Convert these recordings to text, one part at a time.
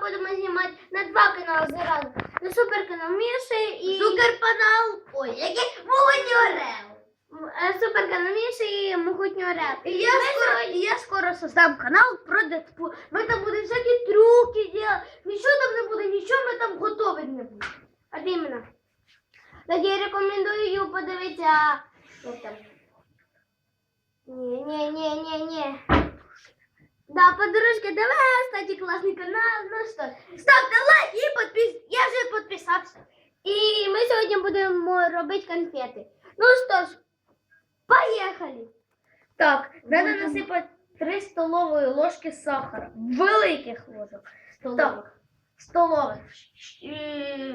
будемо знімати на два канали зразу. На суперканал Міші і Суперканал. Ой, який Володя Орел. е, суперканал Міші і Могутнього Реп. І я скоро, і я скоро создам канал про Дедпул. Ми там будемо всякі трюки делать. Нічого там не буде, нічого ми там готовить не будемо. А іменно. Так я рекомендую подивитися. Як там? Ні, ні, ні, ні, ні. Да, подружка, давай, кстати, класний канал. Ну що, ж. Ставте лайк і підпис... Я вже підписався. І ми сьогодні будемо робити конфети. Ну що ж, поїхали. Так, треба насипати 3 столової ложки сахара. Великих ложок. Так, столових. І...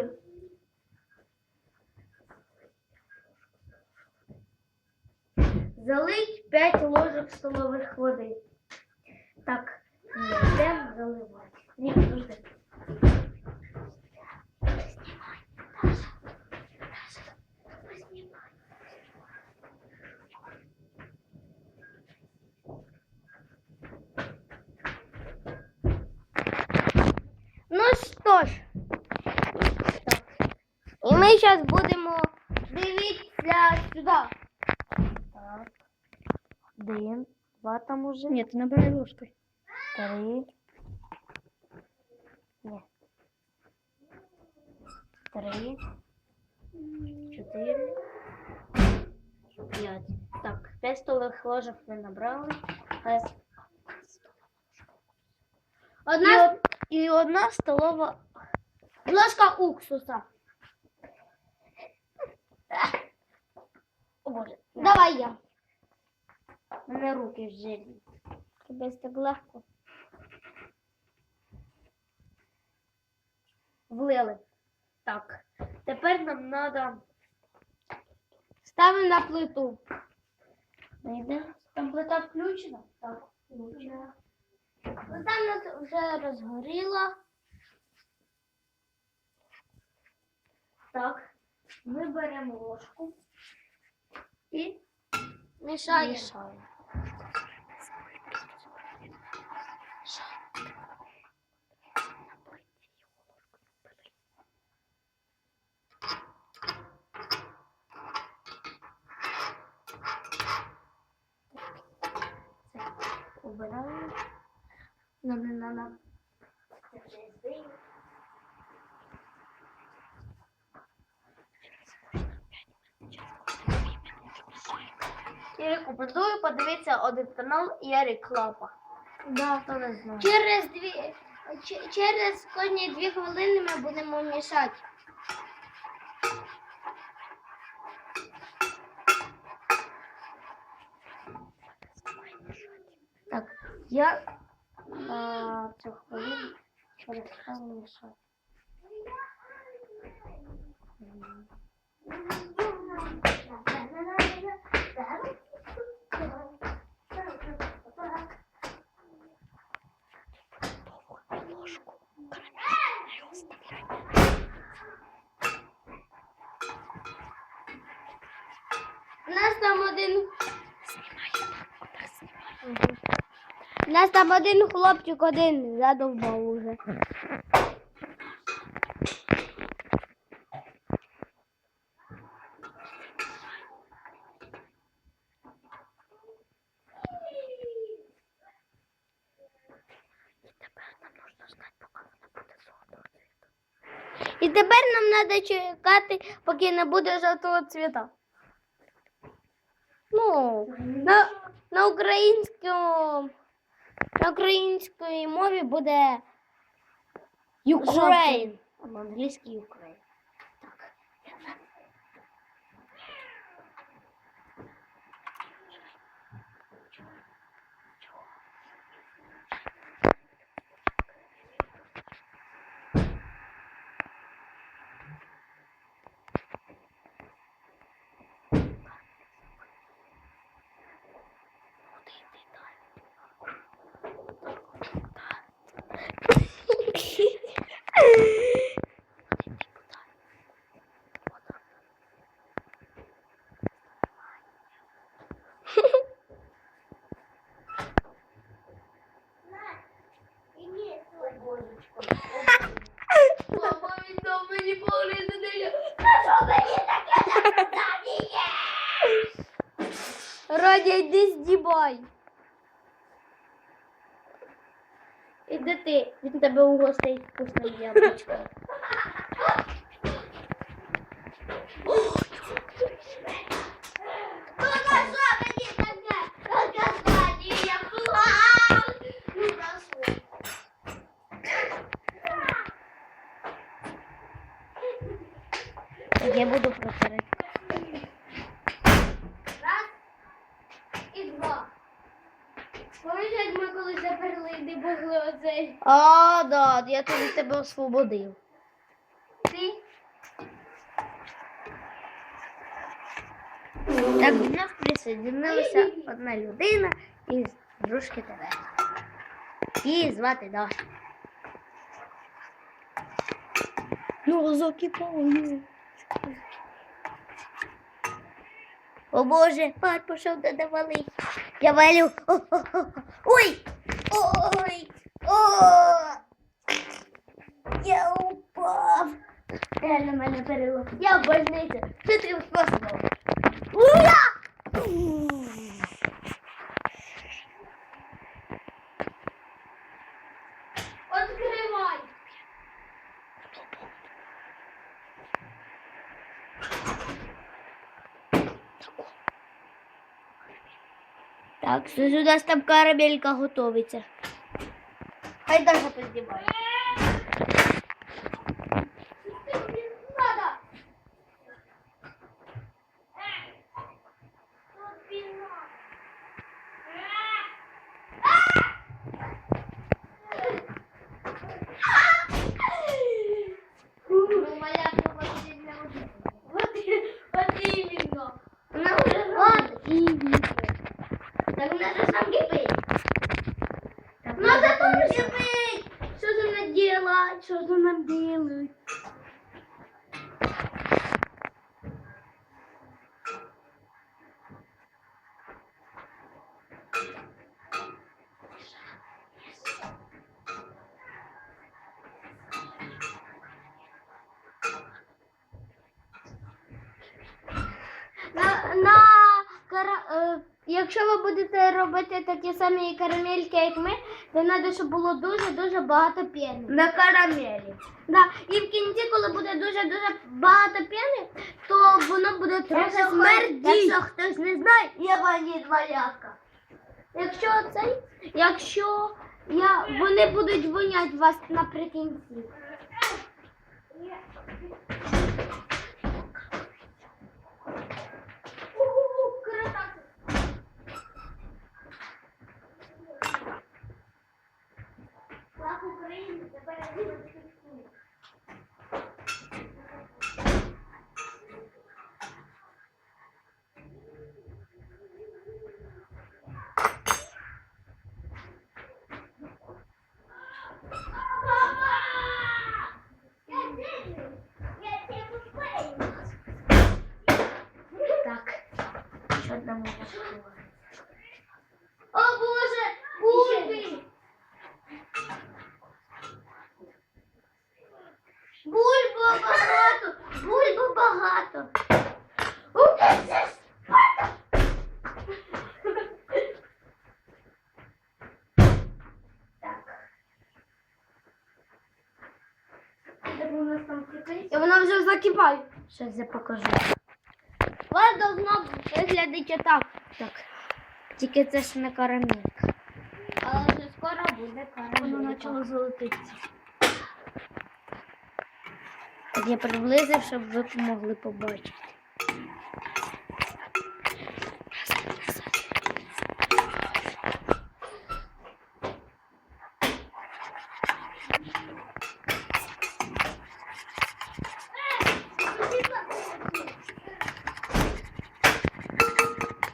Залить 5 ложок столових води. Так, йдемо заливати. Ні, подожди. Ну що ж, і ми зараз будемо дивитися сюди. Так. Один, два там уже. Ні, ти набирай ложкою. Три. Ні. Три. Чотири. П'ять. Так, п'ять столових ложок ми набрали. Е, І, Одна од- і одна столова. ложка уксуса. О, Боже, Давай я. у мене руки жирні. Тобі так легко. Влили. Так. Тепер нам треба. Ставимо на плиту. Найде. Там плита включена? Так, включена. Ну, Там нас вже розгоріло. Так. Ми беремо ложку і Мішаємо. мішаємо. Це убираємо. Нам не надо. Це вже. Я рекомендую подивитися один канал Ярик Лапа. Да. Хто не знає. Через дві через кожні дві хвилини ми будемо мішати. Так, я на цю хвилин перестав мішати. У нас там один. У нас там один хлопчик один задовбав уже. І тепер нам треба чекати, поки не буде жовтого цвіта. Ну, на, на українському на українській мові буде Ukraine. А на англійській Україн. Від тебе у гостей вкусне яблучко. Я буду протерти. Раз і два. Пам'ятаєш, як ми колись заперли, де були оцей? А, да, я тоді тебе освободив. Ти? Так до нас присоединилася одна людина із дружки ТВ. Її звати Даша. Ну, закипаю. О Боже, пар пішов додавали. Я валю. О-о-о. Ой! Ой! Я упав. Реально мене перелом. Я в больниці. Хитрим способом. Ура! Откривай. Так, нас там карамелька готовиться. Хай Даша поздіває. Якщо ви будете робити такі самі карамельки, як ми, то треба, щоб було дуже-дуже багато піни. На карамелі. Да. І в кінці, коли буде дуже-дуже багато піни, то воно буде трохи Якщо хтось не знає, я вані двояка. Якщо цей, якщо я, вони будуть воняти вас наприкінці. У-у-у, красавчик. Флаг України тепер один Так, у? О Боже, бульби! Бульба багато! Бульба багато! І вона вже закипає. Щас я покажу. Должно виглядати так. Так. Тільки це ж не карамелька. Але вже скоро буде Воно карамелька. почало золотитися. Так я приблизив, щоб ви могли побачити.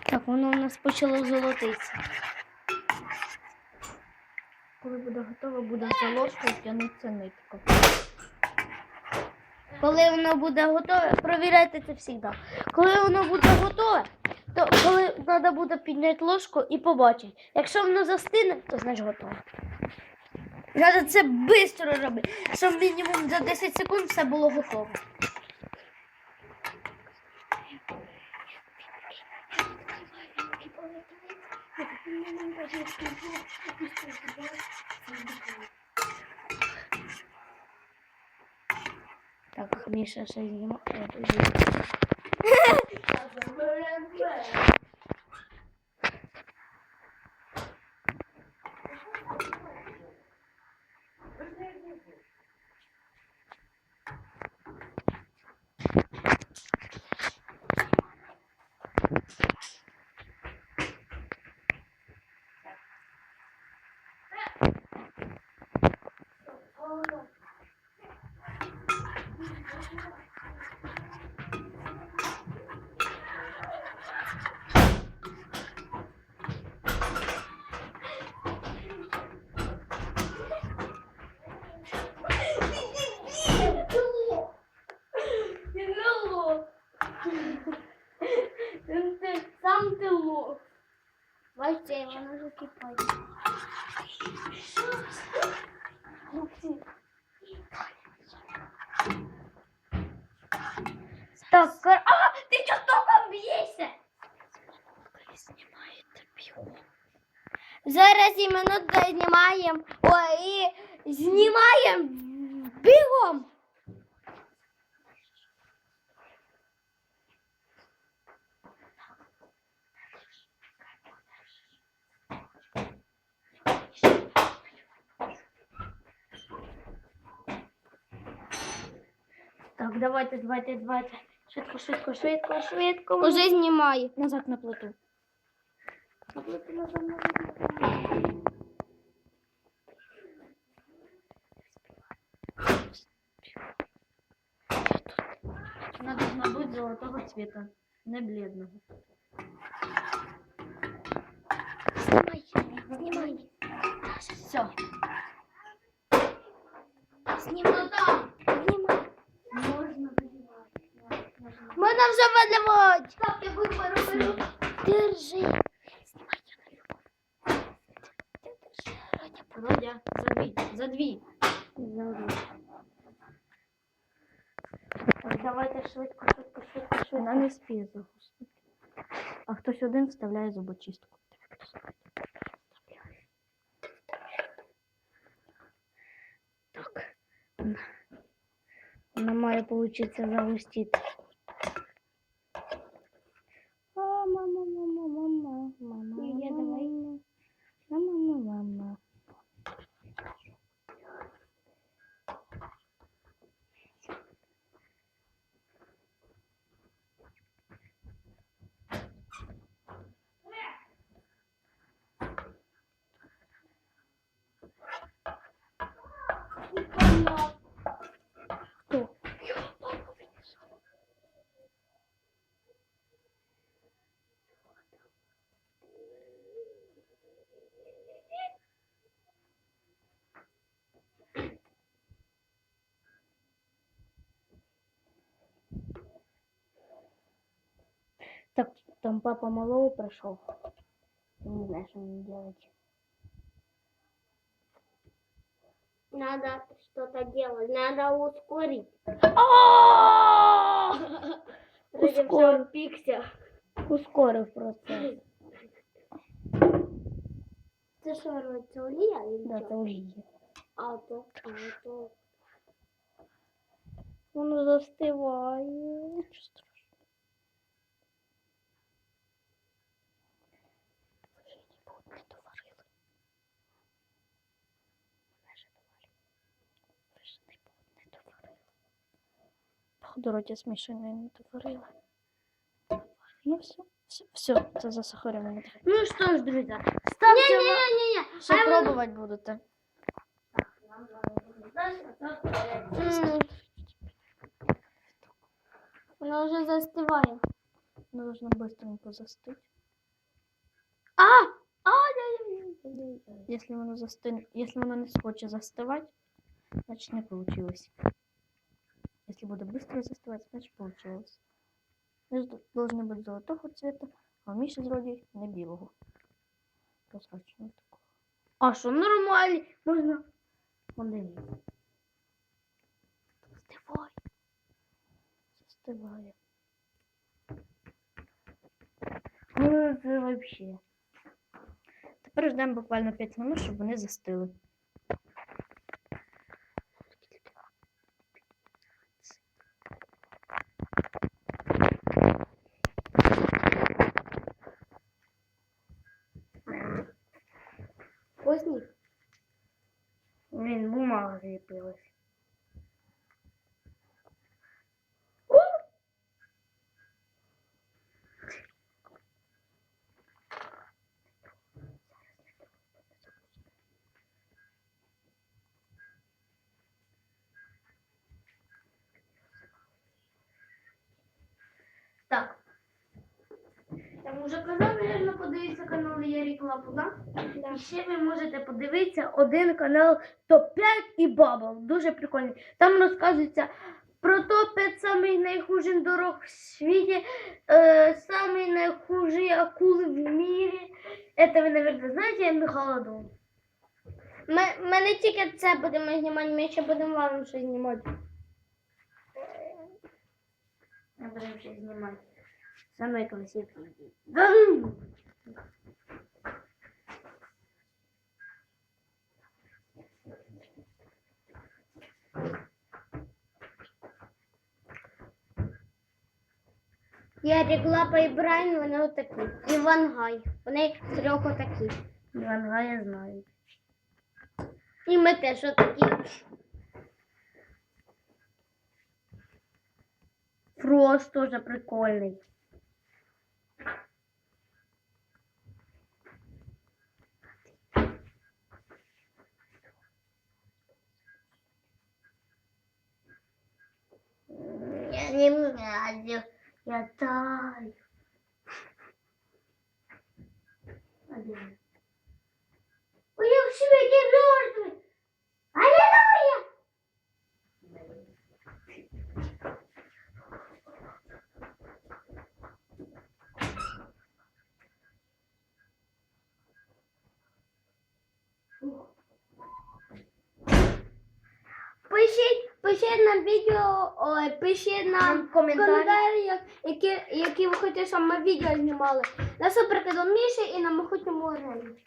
Так, воно у нас почало золотитися. Коли буде готово, буде за ложкою тягнутися нитка. Коли воно буде готове, провіряйте це завжди. Коли воно буде готове, то коли треба буде підняти ложку і побачити. Якщо воно застине, то значить готове. Треба це швидко робити, щоб мінімум за 10 секунд все було готове. Так, Міша ще знімає. Сам 10 минут знімаємо. Ой, і знімаємо бігом. Так, давайте, давайте, давайте. Швидко, швидко, швидко, швидко. Уже знімаю. Назад на плиту. Она должна быть золотого цвета, не бледного. Знімай, знімай. Все. Знімай. Знімай. Можно Можна вже видавати. Так, я беру, беру, беру. Держи. Задвинь, задвинь. Так, давайте швидко, швидко, швидко, швидко. Вона не спіє загуснути. А хтось один вставляє зубочистку. Так. Вона має получиться загустити. А, мама, там папа малого пришел. Я не знаю, что мне делать. Надо что-то делать. Надо ускорить. Родя Ускорь. все пікся. Ускорив процесс. Це що, Родь, це олія? или Да, що? це олія. А то, а то. Воно застиває. Нічого страшного. Походу, роті з мішаною не доварили. Ну все, все, все, це засахарено. Ну що ж, друзі, ставте лайк. Ні-ні-ні. Що пробувати будете? Воно вже застиває. Нужно быстренько застыть. А! А, ай-яй-яй. Если оно застын... Если оно не схоче застывать, значит не получилось. Если будет быстро застывать, значит получилось. Между- Должны быть золотого цвета, а у Миши вроде не білого. Прозрачного такого. А що, нормально? Можна. Подивіться. Застивай. Застиває. Ну, це вообще. Тепер ждемо буквально 5 минут, щоб вони застили. Вкусні? Блін, бумага зліпилась. Так. Я вам вже казав, наверное, подивіться канал Ярік Лапу, да? Ще ви можете подивитися один канал Топ-5 і Бабл. Дуже прикольний. Там розказується про топ-5 самих найхужих дорог в світі, е, самі найхужі акули в мірі. Это ви, наверное, знаєте, я Михайло Ми, ми не тільки це будемо знімати, ми ще будемо вам щось знімати. Я будемо ще знімати. Да ну! Ярік Лапа і Брайан, вони отакі. І Вангай. Вони трьох отакі. Іванга я знаю. І ми теж отакі. Фрост тоже прикольний. Я не знаю, я таю. Один. Ой, я в світі мертвий. Аллилуйя! Пишіть, пишіть на відео, ой, пишіть нам коментарі. коментарях, які, які ви хочете, щоб ми відео знімали. На суперкидом Міші і на мохутньому орелі.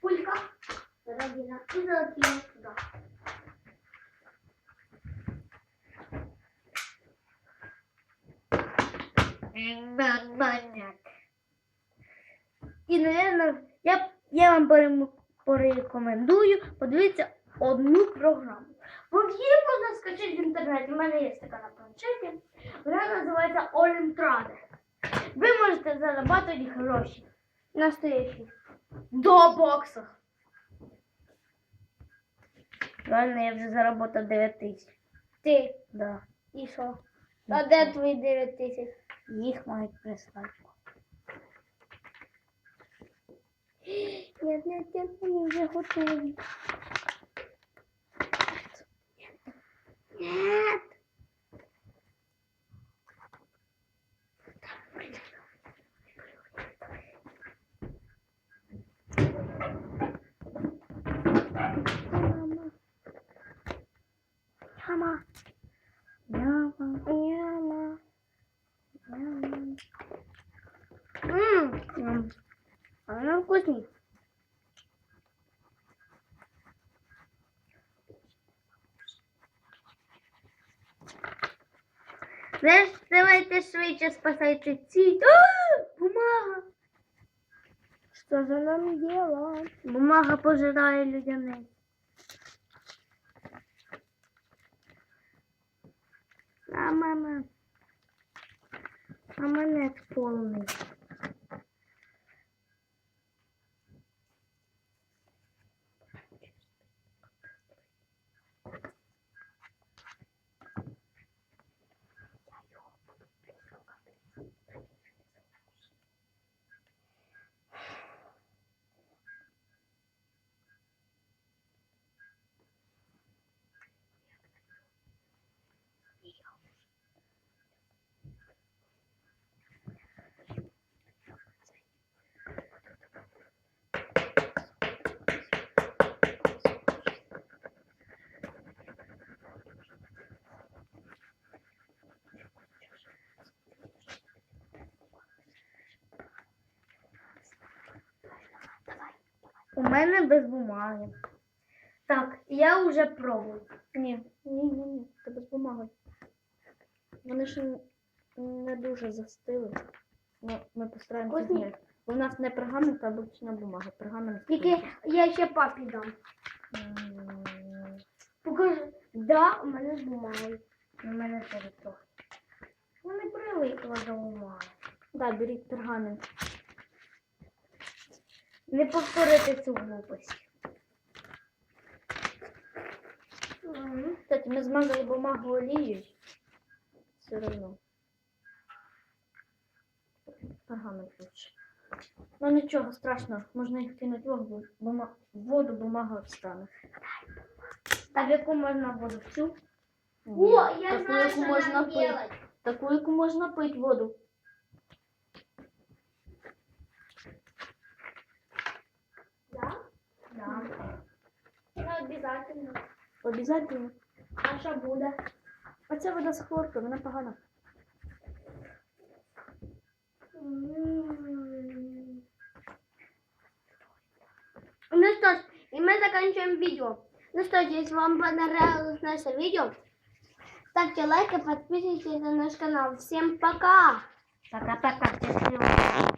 Пулька. Родина. І золоті. І, наверное, я, я вам порекомендую подивитися одну програму. Її можна скачати в інтернеті. У мене є така на планшеті. Вона називається Олімтраде. Ви можете заробляти гроші. Настоящий. До боксах. Реально, я вже заработав 9 тисяч. Ти. Да. І що? А де твої 9 тисяч? Їх мають прислати. Нет, нет, нет, вони вже готові. Нет. Мама. Мама. Няма, Мама. няма. Ммм, Давайте швидше спасайте ці. Бумага. Що за нам діло? Бумага пожирає людяне. У мене без бумаги. Так, я вже пробую. Ні, ні, ні, ні, це без бумаги. Вони н- не дуже застили. Ну, ми постараємося Вкусні? зняти. Бо в нас не пергамент, а обична бумага. Пергамент. Тільки я ще папі дам. М, Покажи. Да, у мене з бумагою. У мене теж трохи. Я не до бумаги. Да, беріть пергамент. Не повторити цю глупость. Кстати, ми змазали бумагу олією. Все одно. Пергамент лучше. Ну нічого страшного, можна їх кинути в воду, бума... воду бумага встане. А в яку можна воду? В цю? О, я таку, знаю, що можна нам пити. делать. Таку, яку можна пити воду. Да? Да. Ну, обязательно. Обязательно. А що буде? А ця вода з хлоркою, вона погана. Ну что ж, и мы заканчиваем видео. Ну что ж, если вам понравилось наше видео, ставьте лайк и подписывайтесь на наш канал. Всем пока! Пока-пока. Счастливо.